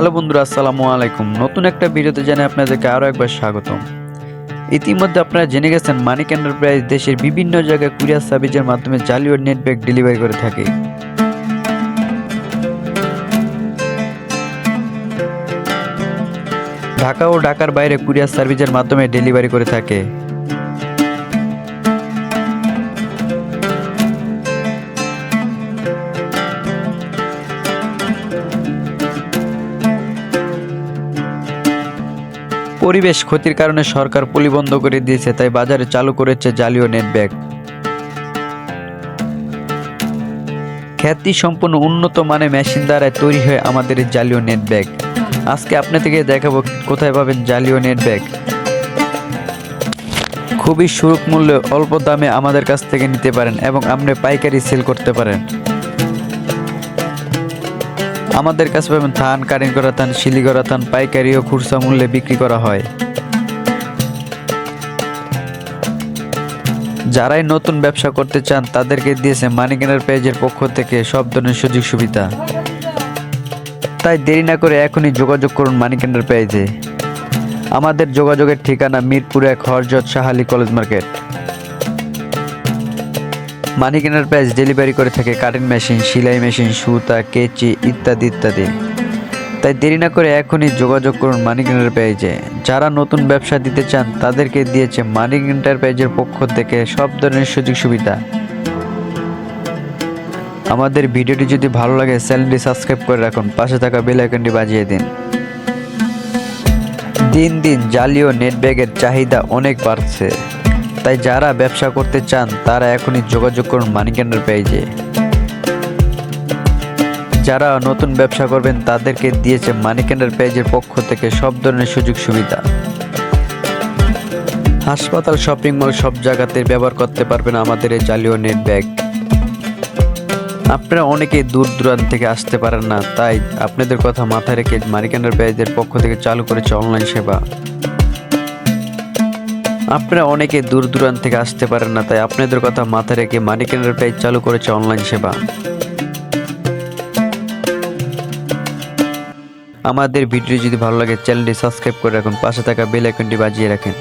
Hello বন্ধুরা, আসসালামু আলাইকুম। নতুন একটা ভিডিওতে জানাই আপনাদেরকে আরও একবার স্বাগতম। ইতিমধ্যে আপনারা জেনে গেছেন মানিক এন্টারপ্রাইজ দেশের বিভিন্ন জায়গায় কুরিয়ার সার্ভিসের মাধ্যমে জালি ও নেট ব্যাগ ডেলিভারি করে থাকে। ঢাকা ও ঢাকার বাইরে কুরিয়ার সার্ভিসের মাধ্যমে ডেলিভারি করে থাকে। পরিবেশ ক্ষতির কারণে সরকার পলি বন্ধ করে দিয়েছে, তাই বাজারে চালু করেছে জাতীয় নেট ব্যাগ খ্যাতি সম্পন্ন উন্নত মানের মেশিন দ্বারা তৈরি হয় আমাদের জালীয় নেট ব্যাগ আজকে আপনাদেরকে দেখাবো কোথায় পাবেন জালীয় নেট ব্যাগ খুবই সুরক মূল্যে অল্প দামে আমাদের কাছ থেকে নিতে পারেন এবং আপনি পাইকারি সেল করতে পারেন। আমাদের কাছে পাবেন থান কারিন করা থান শিলি করা থান, পাইকারি ও খুচরা মূল্যে বিক্রি করা হয়। যারাই নতুন ব্যবসা করতে চান, তাদেরকে দিয়েছে মানিকেনার পেজের পক্ষ থেকে সব ধরনের সুযোগ সুবিধা। তাই দেরি না করে এখনই যোগাযোগ করুন মানিকেন্ডার পেজে। আমাদের যোগাযোগের ঠিকানা মিরপুর এক হরজত Shah Ali college market. Manik enterprise delivery করে থাকে কাটিং মেশিন, সেলাই মেশিন, সুতা, কেচি ইত্যাদি ইত্যাদি। তাই দেরি না করে এখনই যোগাযোগ করুন মানিক এন্টারপ্রাইজে যারা নতুন ব্যবসা দিতে চান, তাদেরকে দিয়েছে মানিক এন্টারপ্রাইজের পক্ষ থেকে সব ধরনের সুযোগ সুবিধা। আমাদের ভিডিওটি যদি ভালো লাগে, চ্যানেলটি সাবস্ক্রাইব করে রাখুন। পাশে থাকা বেল আইকনটি বাজিয়ে দিন। দিন দিন জালি ও নেট ব্যাগের চাহিদা অনেক বাড়ছে। তাই যারা ব্যবসা করতে চান, তারা এখনই যোগাযোগ করুন মানিকেন্ডার পেজে। যারা নতুন ব্যবসা করবেন, তাদেরকে দিয়েছে মানিকেন্ডার পেজের পক্ষ থেকে সব ধরনের সুযোগ সুবিধা। হাসপাতাল, শপিং মল সব জায়গাতে ব্যবহার করতে পারবেন আমাদের এই জালীয় নেট ব্যাগ। আপনারা অনেকেই দূর দূরান্ত থেকে আসতে পারেন না, তাই আপনাদের কথা মাথায় রেখে মানিকেন্ডার পেজের পক্ষ থেকে চালু করেছে অনলাইন সেবা। আপনারা অনেকে দূর দূরান্ত থেকে আসতে পারেন না, তাই আপনাদের কথা মাথায় রেখে মানি কেনার পেজ চালু করেছে অনলাইন সেবা। আমাদের ভিডিও যদি ভালো লাগে, চ্যানেলটি সাবস্ক্রাইব করে রাখুন, পাশে থাকা বেল আইকনটি বাজিয়ে রাখেন।